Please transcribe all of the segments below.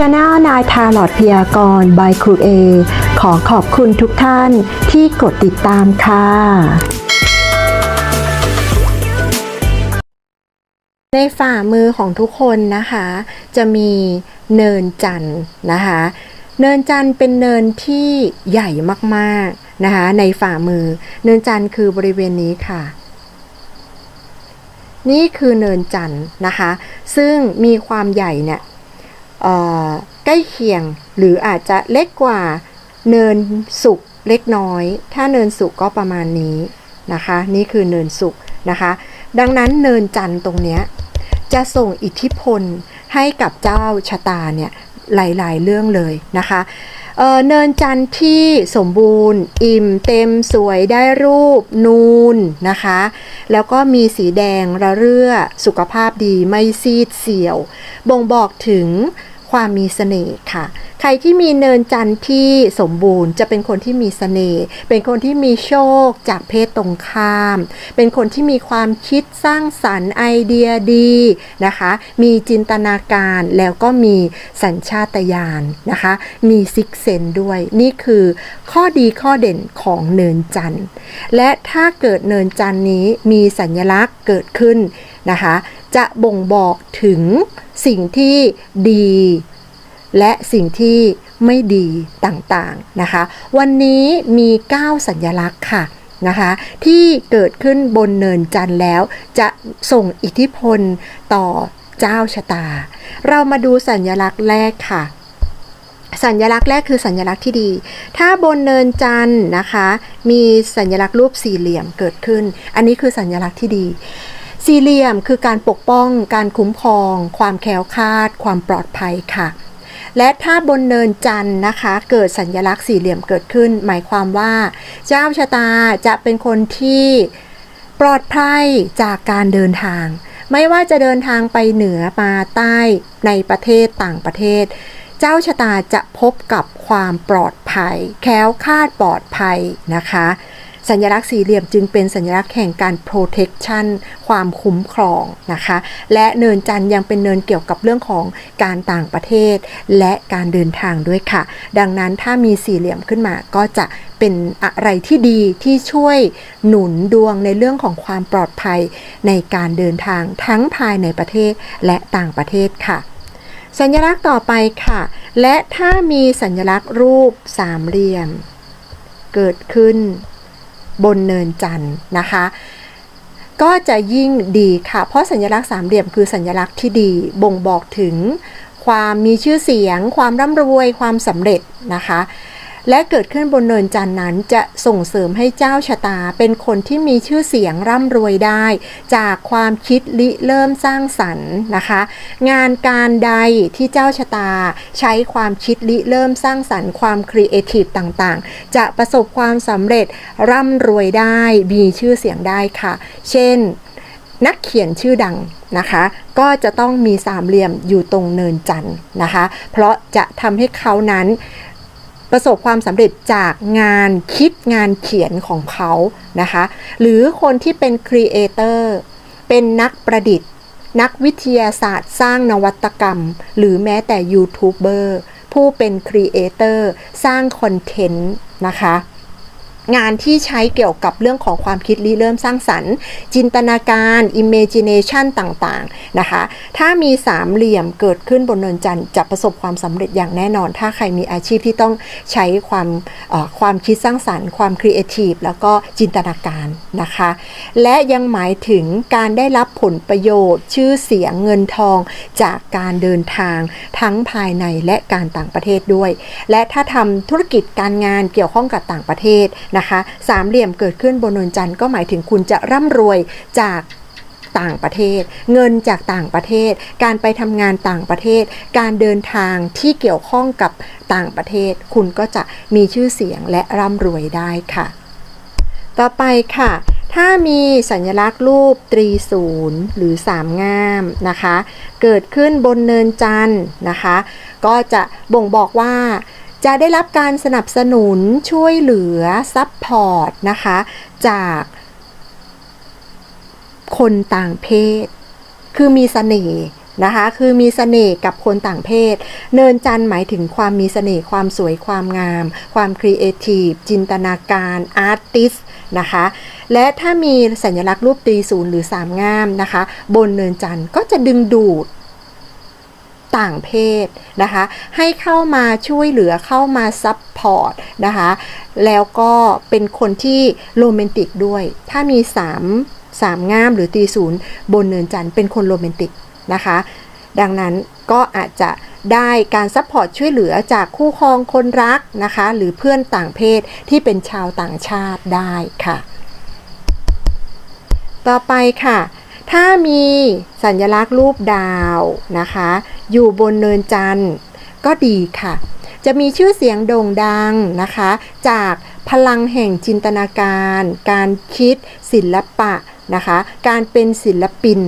Channel นายทาลอดพยากรณ์บายครูเอขอขอบคุณทุกท่านที่กดติดตามค่ะ ในฝ่ามือของทุกคนนะคะ จะมีเนินจันทร์นะคะ เนินจันทร์เป็นเนินที่ใหญ่มากๆนะคะ ในฝ่ามือ เนินจันทร์คือบริเวณนี้ค่ะนี่คือเนินจันทร์นะคะ ซึ่งมีความใหญ่เนี่ย ใกล้เคียงหรืออาจจะเล็กกว่าเนินสุกเล็กน้อย ถ้าเนินสุกก็ประมาณนี้นะคะ นี่คือเนินสุกนะคะ ดังนั้นเนินจันทร์ตรงเนี้ยจะส่งอิทธิพลให้กับเจ้าชะตาเนี่ยหลาย ๆ เรื่องเลยนะคะเเนินจันทร์ที่สมบูรณ์ อิ่มเต็มสวยได้รูป นูนนะคะ แล้วก็มีสีแดงระเรื่อสุขภาพดีไม่ซีดเสียว บ่งบอกถึง ความมีเสน่ห์ค่ะใครที่มีเนินจันทร์ที่สมบูรณ์ จะเป็นคนที่มีเสน่ห์เป็นคนที่มีโชคจากเพศตรงข้าม เป็นคนที่มีความคิดสร้างสรรค์ไอเดียดีนะคะ มีจินตนาการแล้วก็มีสัญชาตญาณนะคะ มีซิกเซนด้วย นี่คือข้อดีข้อเด่นของเนินจันทร์ และถ้าเกิดเนินจันทร์นี้มีสัญลักษณ์เกิดขึ้นนะคะ จะบ่งบอกถึงสิ่งที่ดี และสิ่งที่ไม่ดีต่างๆนะคะ วันนี้มี 9 สัญลักษณ์ค่ะนะคะที่เกิดขึ้นบนเนินจันทร์แล้ว จะส่งอิทธิพลต่อเจ้าชะตา เรามาดูสัญลักษณ์แรกค่ะ สัญลักษณ์แรกคือสัญลักษณ์ที่ดี ถ้าบนเนินจันทร์นะคะ มีสัญลักษณ์รูปสี่เหลี่ยมเกิดขึ้น อันนี้คือสัญลักษณ์ที่ดีสี่เหลี่ยมคือการปกป้อง การคุ้มครอง ความแคล้วคาด ความปลอดภัยค่ะ และถ้าบนเนินจันทร์นะคะ เกิดสัญลักษณ์สี่เหลี่ยมเกิดขึ้น หมายความว่า เจ้าชะตาจะเป็นคนที่ปลอดภัยจากการเดินทาง ไม่ว่าจะเดินทางไปเหนือมาใต้ในประเทศต่างประเทศ เจ้าชะตาจะพบกับความปลอดภัย แค้วคาดปลอดภัยนะคะ สัญลักษณ์สี่เหลี่ยมจึงเป็นสัญลักษณ์แห่งการ protection ความคุ้มครองนะคะ และเนินจันทร์ยังเป็นเนินเกี่ยวกับเรื่องของการต่างประเทศ และการเดินทางด้วยค่ะ ดังนั้นถ้ามีสี่เหลี่ยมขึ้นมาก็จะเป็นอะไรที่ดีที่ช่วยหนุนดวงในเรื่องของความปลอดภัยในการเดินทางทั้งภายในประเทศและต่างประเทศค่ะ สัญลักษณ์ต่อไปค่ะ และถ้ามีสัญลักษณ์รูปสามเหลี่ยม เกิดขึ้น บนเนินจันทร์นะคะ ก็จะยิ่งดีค่ะ เพราะสัญลักษณ์สามเหลี่ยมคือสัญลักษณ์ที่ดีบ่งบอกถึงความมีชื่อเสียง ความร่ำรวยความสำเร็จนะคะ และเกิดขึ้นบนเนินจันทร์นั้นจะส่งเสริมให้เจ้าชะตา เป็นคนที่มีชื่อเสียงร่ำรวยได้ จากความคิดริเริ่มสร้างสรรค์นะคะ งานการใดที่เจ้าชะตา ใช้ความคิดริเริ่มสร้างสรรค์ความครีเอทีฟต่างๆ จะประสบความสำเร็จร่ำรวยได้มีชื่อเสียงได้ค่ะ เช่นนักเขียนชื่อดังนะคะ ก็จะต้องมีสามเหลี่ยมอยู่ตรงเนินจันทร์นะคะ เพราะจะทำให้เขานั้น ประสบความสำเร็จจากงานคิดงานเขียนของเขานะคะ หรือคนที่เป็นครีเอเตอร์เป็นนักประดิษฐ์ นักวิทยาศาสตร์สร้างนวัตกรรม หรือแม้แต่ยูทูบเบอร์ผู้เป็นครีเอเตอร์สร้างคอนเทนต์นะคะ งานที่ใช้เกี่ยวกับเรื่องของความคิดริเริ่มสร้างสรรค์ จินตนาการ imagination ต่างๆนะคะ ถ้ามีสามเหลี่ยมเกิดขึ้นบนนนจันทร์จะประสบความสำเร็จอย่างแน่นอน ถ้าใครมีอาชีพที่ต้องใช้ความความคิดสร้างสรรค์ ความครีเอทีฟแล้วก็จินตนาการนะคะ และยังหมายถึงการได้รับผลประโยชน์ ชื่อเสียงเงินทองจากการเดินทางทั้งภายในและการต่างประเทศด้วย และถ้าทำธุรกิจการงานเกี่ยวข้องกับต่างประเทศนะคะสามเหลี่ยมเกิดขึ้นบนนนจันทร์ก็หมายถึงคุณจะร่ำรวยจากต่างประเทศ เงินจากต่างประเทศ การไปทำงานต่างประเทศ การเดินทางที่เกี่ยวข้องกับต่างประเทศ คุณก็จะมีชื่อเสียงและร่ำรวยได้ค่ะ ต่อไปค่ะ ถ้ามีสัญลักษณ์รูปตรีศูนย์หรือสามง่ามนะคะ เกิดขึ้นบนเนินจันทร์นะคะ ก็จะบ่งบอกว่า จะได้รับการสนับสนุนช่วยเหลือซัพพอร์ตนะคะ จากคนต่างเพศ คือมีเสน่ห์นะคะ คือมีเสน่ห์กับคนต่างเพศ เนินจันหมายถึงความมีเสน่ห์ ความสวย ความงาม ความครีเอทีฟ จินตนาการ อาร์ติสนะคะ และถ้ามีสัญลักษณ์รูปตีศูนย์หรือสามง่ามนะคะ บนเนินจันก็จะดึงดูด ต่างเพศนะคะให้เข้ามาช่วยเหลือเข้ามาซัพพอร์ตนะคะแล้วก็เป็นคนที่โรแมนติกด้วย ถ้ามี 3 3ง่ามหรือตีศูนย์บนเนินจันทร์เป็นคนโรแมนติกนะคะดังนั้นก็อาจจะได้การซัพพอร์ตช่วยเหลือจากคู่ครองคนรักนะคะหรือเพื่อนต่างเพศที่เป็นชาวต่างชาติได้ค่ะ ต่อไปค่ะ ถ้ามีสัญลักษณ์รูปดาวนะคะ อยู่บนเนินจันทร์ก็ดีค่ะ จะมีชื่อเสียงโด่งดังนะคะ จากพลังแห่งจินตนาการ การคิดศิลปะนะคะ การเป็นศิลปิน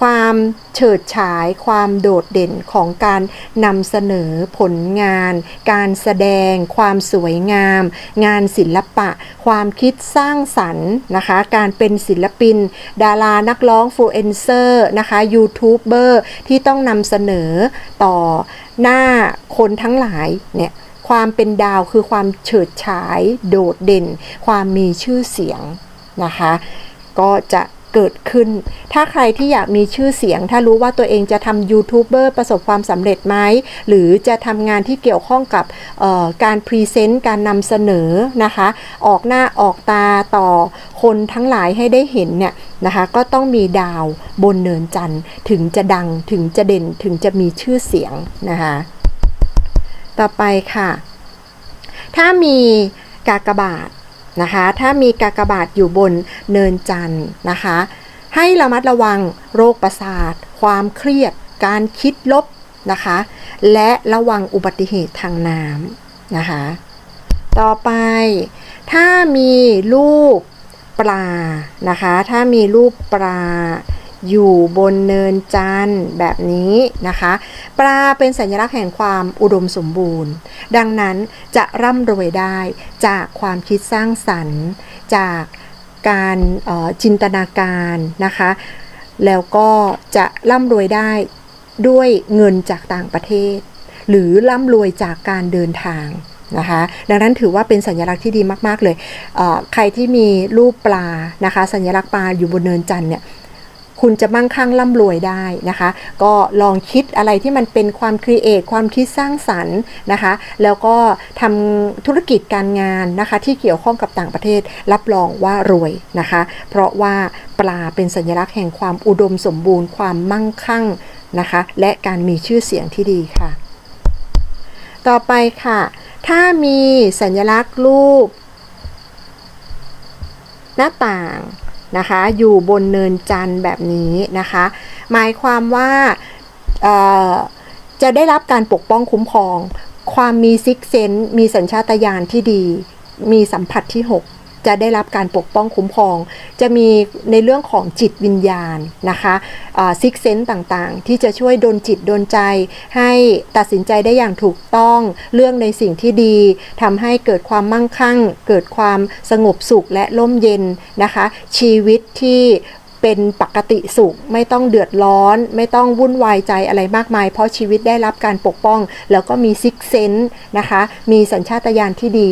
ความเฉิดฉายความโดดเด่นของการนำเสนอผลงาน การแสดง ความสวยงาม งานศิลปะ ความคิดสร้างสรรค์นะคะ การเป็นศิลปิน ดารานักร้องฟูเอนเซอร์นะคะยูทูบเบอร์ที่ต้องนำเสนอต่อหน้าคนทั้งหลายเนี่ยความเป็นดาวคือความเฉิดฉาย โดดเด่น ความมีชื่อเสียงนะคะ ก็จะ เกิดขึ้น ถ้าใครที่อยากมีชื่อเสียง ถ้ารู้ว่าตัวเองจะทำยูทูบเบอร์ประสบความสำเร็จไหม หรือจะทำงานที่เกี่ยวข้องกับการพรีเซนต์ การนำเสนอนะคะ ออกหน้าออกตาต่อคนทั้งหลายให้ได้เห็นเนี่ยนะคะก็ต้องมีดาวบนเนินจันทร์ถึงจะดังถึงจะเด่นถึงจะมีชื่อเสียงนะคะต่อไปค่ะ ถ้ามีกากบาท นะคะ ถ้ามีกากบาทอยู่บนเนินจันทร์นะคะ ให้ระมัดระวังโรคประสาท ความเครียด การคิดลบนะคะ และระวังอุบัติเหตุทางน้ำนะคะ ต่อไป ถ้ามีรูปปลานะคะ ถ้ามีรูปปลา อยู่บนเนินจันทร์แบบนี้นะคะ ปลาเป็นสัญลักษณ์แห่งความอุดมสมบูรณ์ ดังนั้นจะร่ำรวยได้จากความคิดสร้างสรรค์ จากการจินตนาการนะคะ แล้วก็จะร่ำรวยได้ด้วยเงินจากต่างประเทศ หรือร่ำรวยจากการเดินทางนะคะดังนั้นถือว่าเป็นสัญลักษณ์ที่ดีมาก ๆ เลยเใครที่มีรูปปลานะคะ สัญลักษณ์ปลาอยู่บนเนินจันทร์เนี่ย คุณจะมั่งคั่งร่ำรวยได้นะคะ ก็ลองคิดอะไรที่มันเป็นความครีเอทความคิดสร้างสรรค์นะคะ แล้วก็ทำธุรกิจการงานนะคะ ที่เกี่ยวข้องกับต่างประเทศรับรองว่ารวยนะคะ เพราะว่าปลาเป็นสัญลักษณ์แห่งความอุดมสมบูรณ์ ความมั่งคั่งนะคะ และการมีชื่อเสียงที่ดีค่ะ ต่อไปค่ะ ถ้ามีสัญลักษณ์รูป หน้าต่าง นะคะ อยู่บนเนินจันทร์แบบนี้นะคะ หมายความว่าจะได้รับการปกป้องคุ้มครอง ความมีซิกเซนมีสัญชาตญาณที่ดี มีสัมผัสที่ 6 จะได้รับการปกป้องคุ้มครอง จะมีในเรื่องของจิตวิญญาณนะคะซิกเซนต์ต่างๆ ที่จะช่วยดลจิตดลใจ ให้ตัดสินใจได้อย่างถูกต้องเรื่องในสิ่งที่ดีทำให้เกิดความมั่งคั่ง เกิดความสงบสุขและร่มเย็นนะคะ ชีวิตที่เป็นปกติสุขไม่ต้องเดือดร้อน ไม่ต้องวุ่นวายใจอะไรมากมาย เพราะชีวิตได้รับการปกป้อง แล้วก็มีซิกเซนต์นะคะ มีสัญชาตญาณที่ดี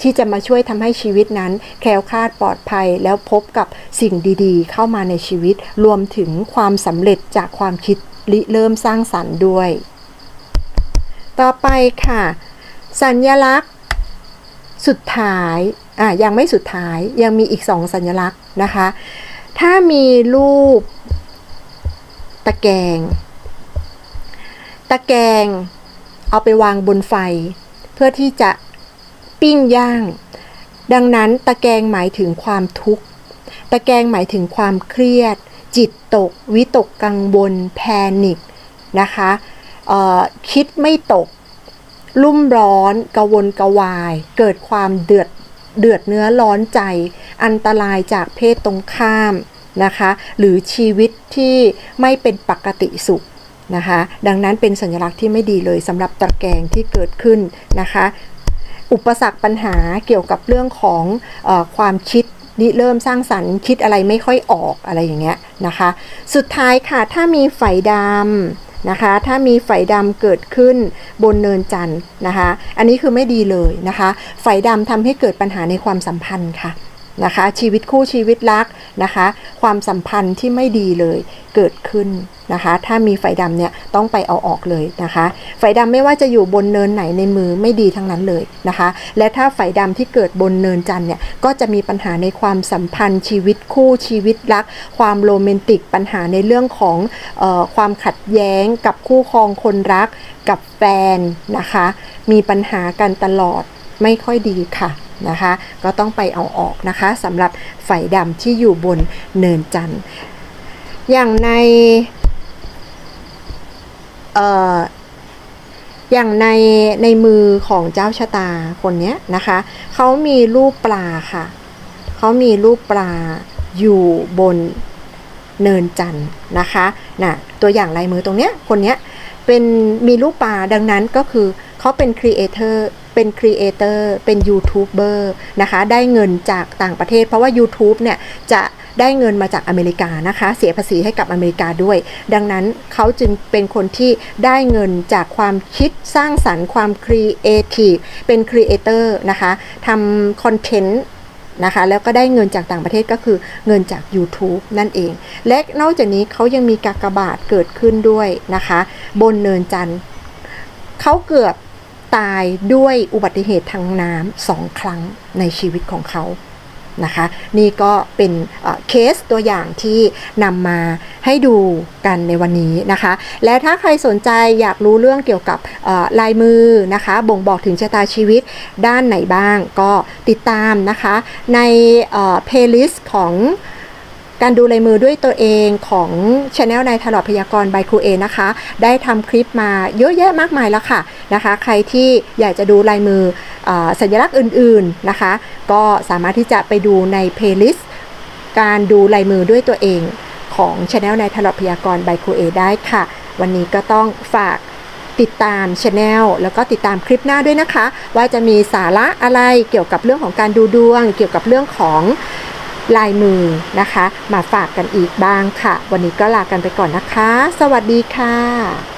ที่จะมาช่วยทำให้ชีวิตนั้น แคล้วคลาดปลอดภัยแล้วพบกับสิ่งดีๆ เข้ามาในชีวิต รวมถึงความสำเร็จจากความคิดริเริ่มสร้างสรรค์ด้วย ต่อไปค่ะ สัญลักษณ์สุดท้ายอะยังไม่สุดท้ายยังมีอีกสองสัญลักษณ์นะคะ ถ้ามีรูปตะแกรงตะแกรงเอาไปวางบนไฟ เพื่อที่จะ ปิ้งย่าง ดังนั้นตะแกงหมายถึงความทุกข์ ตะแกงหมายถึงความเครียด จิตตก วิตกกังวลแพนิคนะคะคิดไม่ตกรุ่มร้อนกระวนกระวาย เกิดความเดือดเดือดเนื้อร้อนใจ อันตรายจากเพศตรงข้ามนะคะ หรือชีวิตที่ไม่เป็นปกติสุขนะคะ ดังนั้นเป็นสัญลักษณ์ที่ไม่ดีเลยสำหรับตะแกรงที่เกิดขึ้นนะคะ อุปสรรคปัญหาเกี่ยวกับเรื่องของออความคิดริเริ่มสร้างสรรค์คิดอะไรไม่ค่อยออกอะไรอย่างเงี้ยนะคะ สุดท้ายค่ะถ้ามีไฟดำนะคะ ถ้ามีไฟดำเกิดขึ้นบนเนินจันทร์นะคะ อันนี้คือไม่ดีเลยนะคะ ไฟดำทำให้เกิดปัญหาในความสัมพันธ์ค่ะ นะคะ ชีวิตคู่ชีวิตรักนะคะ ความสัมพันธ์ที่ไม่ดีเลยเกิดขึ้นนะคะ ถ้ามีไฟดำเนี่ยต้องไปเอาออกเลยนะคะ ไฟดำไม่ว่าจะอยู่บนเนินไหนในมือไม่ดีทั้งนั้นเลยนะคะ และถ้าไฟดำที่เกิดบนเนินจันเนี่ยก็จะมีปัญหาในความสัมพันธ์ ชีวิตคู่ชีวิตรัก ความโรแมนติกปัญหาในเรื่องของเออความขัดแย้งกับคู่ครองคนรัก กับแฟนนะคะ มีปัญหากันตลอดไม่ค่อยดีค่ะ นะคะ ก็ต้องไปเอาออกนะคะสำหรับไฟดำที่อยู่บนเนินจันทร์อย่างในเอ่ออย่างในในมือของเจ้าชะตาคนเนี้ยนะคะเขามีรูปปลาค่ะเขามีรูปปลาอยู่บนเนินจันทร์นะคะน่ะตัวอย่างลายมือตรงเนี้ยคนเนี้ยเป็นมีรูปปลาดังนั้นก็คือเขาเป็นครีเอเตอร์ เป็นครีเอเตอร์เป็นยูทูบเบอร์นะคะได้เงินจากต่างประเทศ เพราะว่า YouTube เนี่ยจะได้เงินมาจากอเมริกานะคะ เสียภาษีให้กับอเมริกาด้วย ดังนั้นเขาจึงเป็นคนที่ได้เงินจากความคิดสร้างสรรค์ความครีเอทีฟเป็นครีเอเตอร์นะคะทำคอนเทนต์นะคะแล้วก็ได้เงินจากต่างประเทศก็คือเงินจาก YouTube นั่นเอง และนอกจากนี้เขายังมีกากบาทเกิดขึ้นด้วยนะคะ บนเนินจันทร์เขาเกือบ ตายด้วยอุบัติเหตุทางน้ำสองครั้งในชีวิตของเขานะคะนี่ก็เป็นเคสตัวอย่างที่นำมาให้ดูกันในวันนี้นะคะ และถ้าใครสนใจอยากรู้เรื่องเกี่ยวกับลายมือนะคะ บ่งบอกถึงชะตาชีวิตด้านไหนบ้างก็ติดตามนะคะ ในเพลย์ลิสต์ของ การดูลายมือด้วยตัวเองของ Channel ในถลอดพยากรณ์บครูเอนะคะ ได้ทำคลิปมาเยอะแยะมากมายแล้วค่ะนะคะ ใครที่อยากจะดูลายมืออสัญลักษณ์อื่นๆนะคะ ก็สามารถที่จะไปดูในเพลย์ลิสต์การดูลายมือด้วยตัวเองของ Channel ในถลอดพยากรณ์บครูเอได้ค่ะ วันนี้ก็ต้องฝากติดตามช anel แล้วก็ติดตามคลิปหน้าด้วยนะคะ ว่าจะมีสาระอะไรเกี่ยวกับเรื่องของการดูดวง เกี่ยวกับเรื่องของ ลายมือนะคะ มาฝากกันอีกบ้างค่ะ วันนี้ก็ลากันไปก่อนนะคะ สวัสดีค่ะ